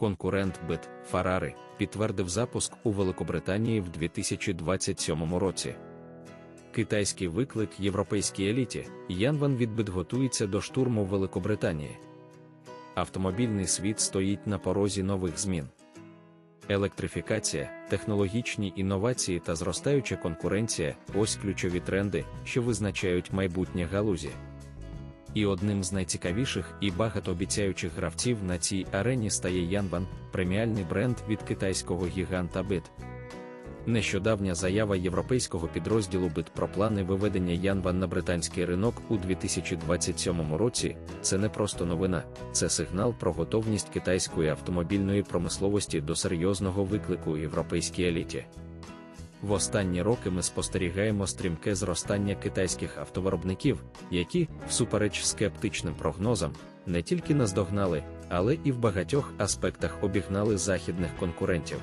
конкурент бит Фарари, підтвердив запуск у Великобританії в 2027 році. Китайський виклик європейській еліті Янван відбит готується до штурму Великобританії. Автомобільний світ стоїть на порозі нових змін. Електрифікація, технологічні інновації та зростаюча конкуренція ось ключові тренди, що визначають майбутнє галузі. І одним з найцікавіших і багатообіцяючих гравців на цій арені стає Янван, преміальний бренд від китайського гіганта BIT. Нещодавня заява європейського підрозділу BIT про плани виведення Янван на британський ринок у 2027 році це не просто новина, це сигнал про готовність китайської автомобільної промисловості до серйозного виклику європейській еліті. В останні роки ми спостерігаємо стрімке зростання китайських автовиробників, які, всупереч скептичним прогнозам, не тільки наздогнали, але і в багатьох аспектах обігнали західних конкурентів.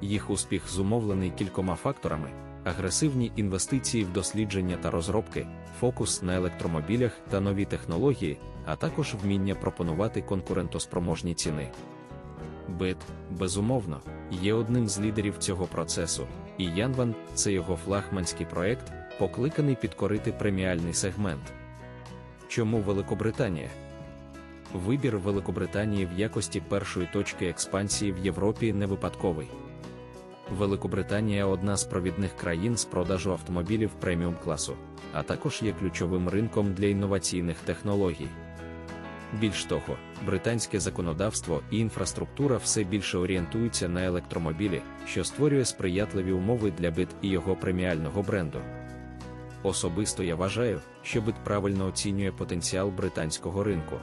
Їх успіх зумовлений кількома факторами: агресивні інвестиції в дослідження та розробки, фокус на електромобілях та нові технології, а також вміння пропонувати конкурентоспроможні ціни. Бит, безумовно, є одним з лідерів цього процесу, і Янван це його флагманський проект, покликаний підкорити преміальний сегмент. Чому Великобританія? Вибір Великобританії в якості першої точки експансії в Європі не випадковий. Великобританія одна з провідних країн з продажу автомобілів преміум класу, а також є ключовим ринком для інноваційних технологій. Більш того, британське законодавство і інфраструктура все більше орієнтуються на електромобілі, що створює сприятливі умови для бит і його преміального бренду. Особисто я вважаю, що бит правильно оцінює потенціал британського ринку.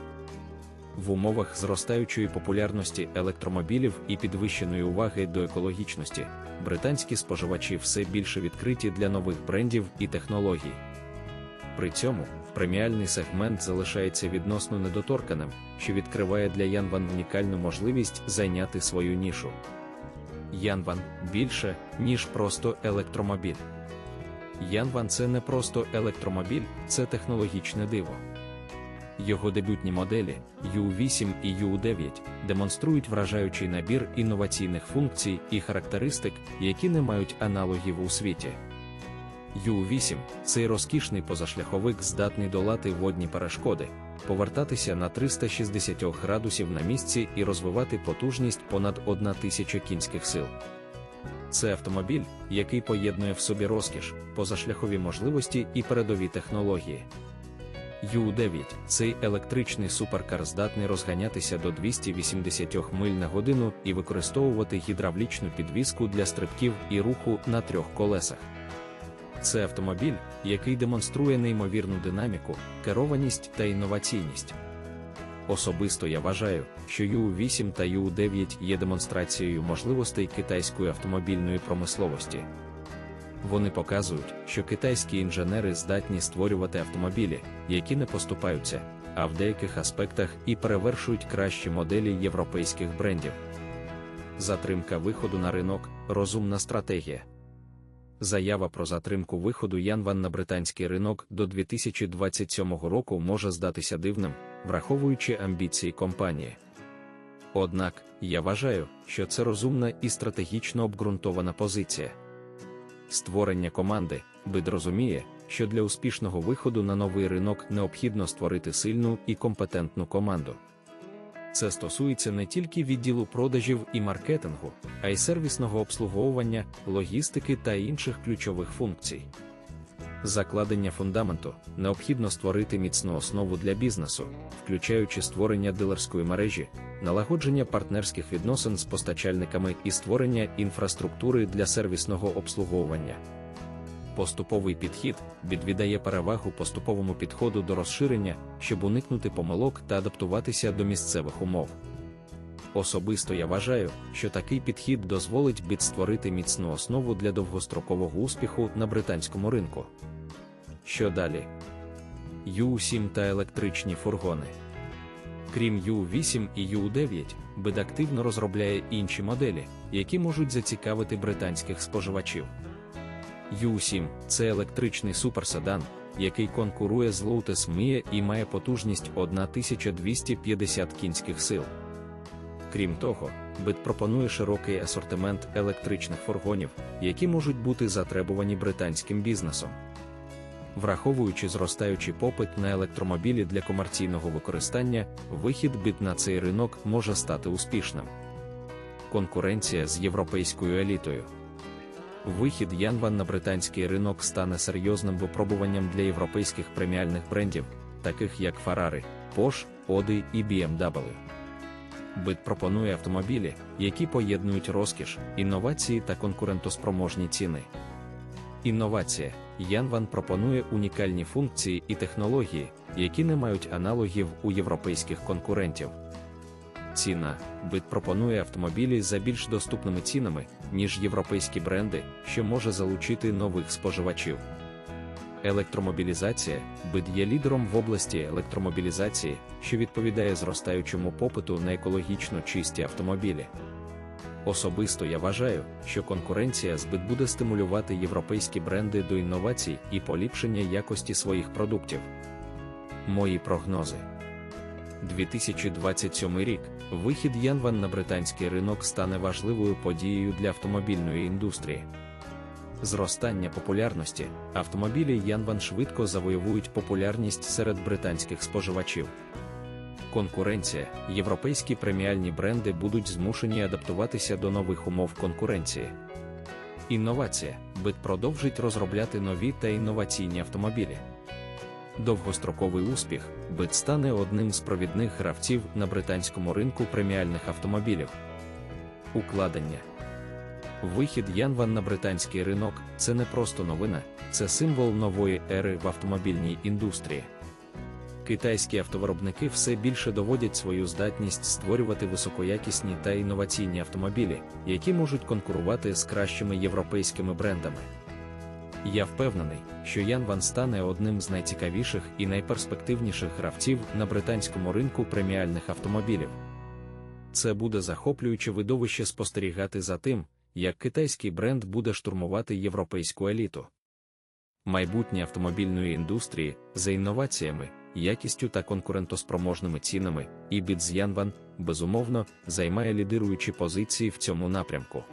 В умовах зростаючої популярності електромобілів і підвищеної уваги до екологічності, британські споживачі все більше відкриті для нових брендів і технологій. При цьому преміальний сегмент залишається відносно недоторканим, що відкриває для Янван унікальну можливість зайняти свою нішу. Янван більше, ніж просто електромобіль. Янван це не просто електромобіль, це технологічне диво. Його дебютні моделі U8 і U9 демонструють вражаючий набір інноваційних функцій і характеристик, які не мають аналогів у світі. U8 цей розкішний позашляховик здатний долати водні перешкоди, повертатися на 360 градусів на місці і розвивати потужність понад 1000 кінських сил. Це автомобіль, який поєднує в собі розкіш, позашляхові можливості і передові технології. U9 цей електричний суперкар здатний розганятися до 280 миль на годину і використовувати гідравлічну підвіску для стрибків і руху на трьох колесах. Це автомобіль, який демонструє неймовірну динаміку, керованість та інноваційність. Особисто я вважаю, що U8 та U9 є демонстрацією можливостей китайської автомобільної промисловості. Вони показують, що китайські інженери здатні створювати автомобілі, які не поступаються, а в деяких аспектах і перевершують кращі моделі європейських брендів. Затримка виходу на ринок розумна стратегія. Заява про затримку виходу Янван на британський ринок до 2027 року може здатися дивним, враховуючи амбіції компанії. Однак, я вважаю, що це розумна і стратегічно обґрунтована позиція. Створення команди БИД розуміє, що для успішного виходу на новий ринок необхідно створити сильну і компетентну команду. Це стосується не тільки відділу продажів і маркетингу, а й сервісного обслуговування, логістики та інших ключових функцій. Закладення фундаменту необхідно створити міцну основу для бізнесу, включаючи створення дилерської мережі, налагодження партнерських відносин з постачальниками і створення інфраструктури для сервісного обслуговування. Поступовий підхід відвідає перевагу поступовому підходу до розширення, щоб уникнути помилок та адаптуватися до місцевих умов. Особисто я вважаю, що такий підхід дозволить біт створити міцну основу для довгострокового успіху на британському ринку. Що далі? Ю7 та електричні фургони. Крім U8 і U9, BID активно розробляє інші моделі, які можуть зацікавити британських споживачів. U7 це електричний суперседан, який конкурує з Lotus Mia і має потужність 1250 кінських сил. Крім того, бит пропонує широкий асортимент електричних фургонів, які можуть бути затребувані британським бізнесом. Враховуючи зростаючий попит на електромобілі для комерційного використання, вихід бід на цей ринок може стати успішним. Конкуренція з європейською елітою. Вихід Янван на британський ринок стане серйозним випробуванням для європейських преміальних брендів, таких як Ferrari, Porsche, Audi і BMW. Бит пропонує автомобілі, які поєднують розкіш, інновації та конкурентоспроможні ціни. Інновація Янван пропонує унікальні функції і технології, які не мають аналогів у європейських конкурентів. Ціна бит пропонує автомобілі за більш доступними цінами, ніж європейські бренди, що може залучити нових споживачів. Електромобілізація бит є лідером в області електромобілізації, що відповідає зростаючому попиту на екологічно чисті автомобілі. Особисто я вважаю, що конкуренція збит буде стимулювати європейські бренди до інновацій і поліпшення якості своїх продуктів. Мої прогнози. 2027 рік вихід Янван на британський ринок стане важливою подією для автомобільної індустрії. Зростання популярності автомобілі Янван швидко завоюють популярність серед британських споживачів. Конкуренція, європейські преміальні бренди будуть змушені адаптуватися до нових умов конкуренції. Інновація бит продовжить розробляти нові та інноваційні автомобілі. Довгостроковий успіх бит стане одним з провідних гравців на британському ринку преміальних автомобілів. Укладення Вихід Янван на британський ринок це не просто новина, це символ нової ери в автомобільній індустрії. Китайські автовиробники все більше доводять свою здатність створювати високоякісні та інноваційні автомобілі, які можуть конкурувати з кращими європейськими брендами. Я впевнений, що Янван стане одним з найцікавіших і найперспективніших гравців на британському ринку преміальних автомобілів. Це буде захоплююче видовище спостерігати за тим, як китайський бренд буде штурмувати європейську еліту. Майбутнє автомобільної індустрії за інноваціями, якістю та конкурентоспроможними цінами, і Янван, безумовно, займає лідируючі позиції в цьому напрямку.